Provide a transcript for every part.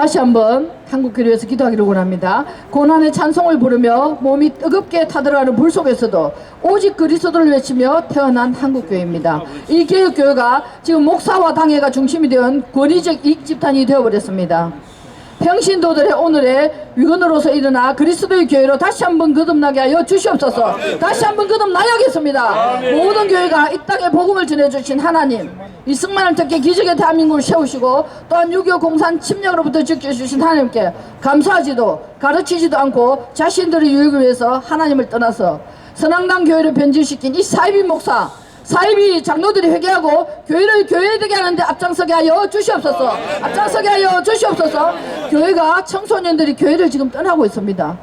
다시 한번 한국교회에서 기도하기를 원합니다. 고난의 찬송을 부르며 몸이 뜨겁게 타들어가는 불 속에서도 오직 그리스도를 외치며 태어난 한국교회입니다. 이 개혁교회가 지금 목사와 당회가 중심이 된 권위적 이익 집단이 되어버렸습니다. 평신도들의 오늘의 위건으로서 일어나 그리스도의 교회로 다시 한번 거듭나게 하여 주시옵소서. 다시 한번 거듭나야겠습니다. 모든 교회가 이 땅에 복음을 전해주신 하나님, 이 승만을 특히 기적의 대한민국을 세우시고 또한 6.25 공산 침략으로부터 지켜주신 하나님께 감사하지도 가르치지도 않고 자신들의 유익을 위해서 하나님을 떠나서 선앙당 교회를 변질시킨 이 사이비 목사 사이비 장로들이 회개하고 교회를 교회되게 하는데 앞장서게 하여 주시옵소서. 앞장서게 하여 주시옵소서. 교회가 청소년들이 교회를 지금 떠나고 있습니다.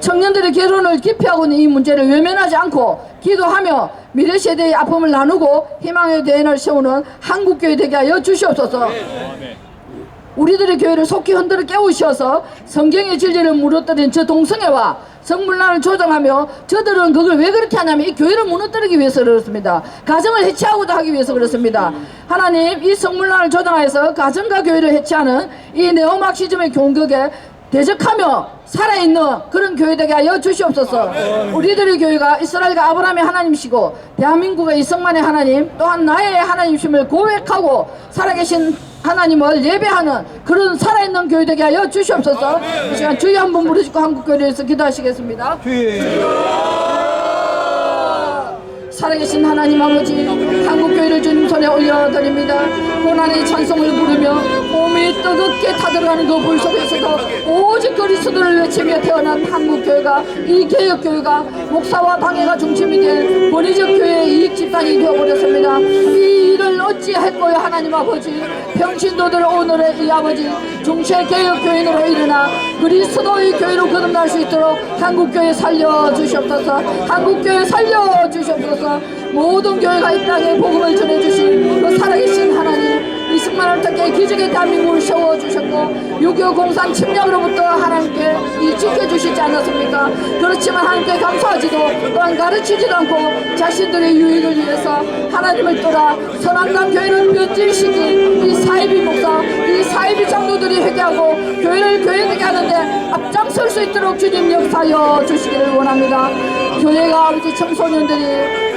청년들의 결혼을 기피하고 있는 이 문제를 외면하지 않고 기도하며 미래 세대의 아픔을 나누고 희망의 대안을 세우는 한국교회 되게 하여 주시옵소서 우리들의 교회를 속히 흔들어 깨우셔서 성경의 진리를 무너뜨린 저 동성애와 성문란을 조장하며 저들은 그걸 왜 그렇게 하냐면 이 교회를 무너뜨리기 위해서 그렇습니다. 가정을 해체하고자 하기 위해서 그렇습니다. 하나님 이 성문란을 조장하여서 가정과 교회를 해체하는 이 네오막시즘의 공격에 대적하며 살아있는 그런 교회 되게 하여 주시옵소서. 우리들의 교회가 이스라엘과 아브라함의 하나님이시고 대한민국의 이성만의 하나님 또한 나의 하나님이심을 고백하고 살아계신 하나님을 예배하는 그런 살아있는 교회 되게 하여 주시옵소서. 이 시간 주의 한번 부르시고 한국교회를 위해서 기도하시겠습니다. 살아계신 하나님 아버지 한국교회를 주님 손에 올려드립니다 고난의 찬송을 부르며 몸이 뜨겁게 타들어가는 그 불 속에서도 오직 그리스도를 외치며 태어난 한국교회가 이 개혁교회가 목사와 당회가 중심이 된 권위적 교회의 이익 집단이 되어버렸습니다. 이 일을 어찌할 거요 하나님 아버지? 병신도들 오늘의 이 아버지 중세 개혁교인으로 일어나 그리스도의 교회로 거듭날 수 있도록 한국교회 살려주시옵소서. 한국교회 살려주시옵소서. 모든 교회가 이 땅에 복음을 전해주신 그 살아계신 통해 기적의 대한민국을 세워주셨고 6.25 공산 침략으로부터 하나님께 이 지켜주시지 않았습니까? 그렇지만 하나님께 감사하지도 또한 가르치지도 않고 자신들의 유익을 위해서 하나님을 떠나 선한당 교회를 변질시킨 이 사이비 목사 이 사이비 장로들이 회개하고 교회를 교회되게 하는데 앞장설 수 있도록 주님 역사하여 주시기를 원합니다. 교회가 아버지 청소년들이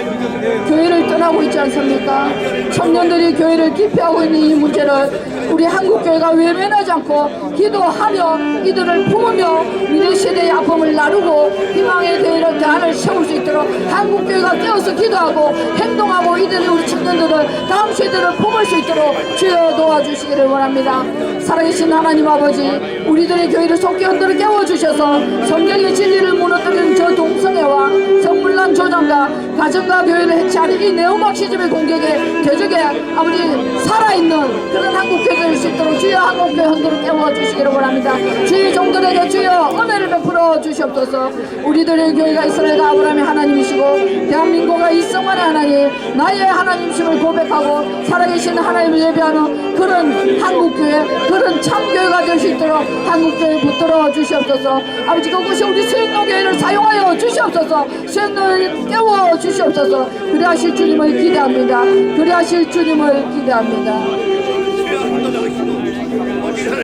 교회를 떠나고 있지 않습니까? 청년들이 교회를 기피하고 있는 이 문제를 우리 한국교회가 외면하지 않고 기도하며 이들을 품으며 미래 세대의 아픔을 나누고 희망의 대를 대안을 세울 수 있도록 한국교회가 깨어서 기도하고 행동하고 이들이 우리 청년들을 다음 세대를 품을 수 있도록 주여 도와주시기를 원합니다. 살아계신 하나님 아버지 우리들의 교회를 속히 흔들어 깨워주셔서 성경의 진리를 무너뜨리는 저 동성애와 성 조장과 가정과 교회를 해체하는 이 네오막시즘의 공격에 대적에 아버지 살아있는 그런 한국교회 될수 있도록 주여 한국교회 흔들어 깨워주시기를 원합니다. 주의 베풀어 주시옵소서. 우리들의 교회가 이스라엘과 아브라함의 하나님이시고 대한민국의 이성만의 하나님 나의 하나님심을 고백하고 살아계신 하나님을 예배하는 그런 한국교회 그런 참교회가 될 수 있도록 한국교회 붙들어 주시옵소서. 아버지 그것이 우리 수행노교회를 사용하여 주시옵소서. 수행노를 깨워 주시옵소서. 그리하실 주님을 기대합니다. 그리하실 주님을 기대합니다